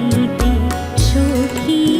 জল নিতে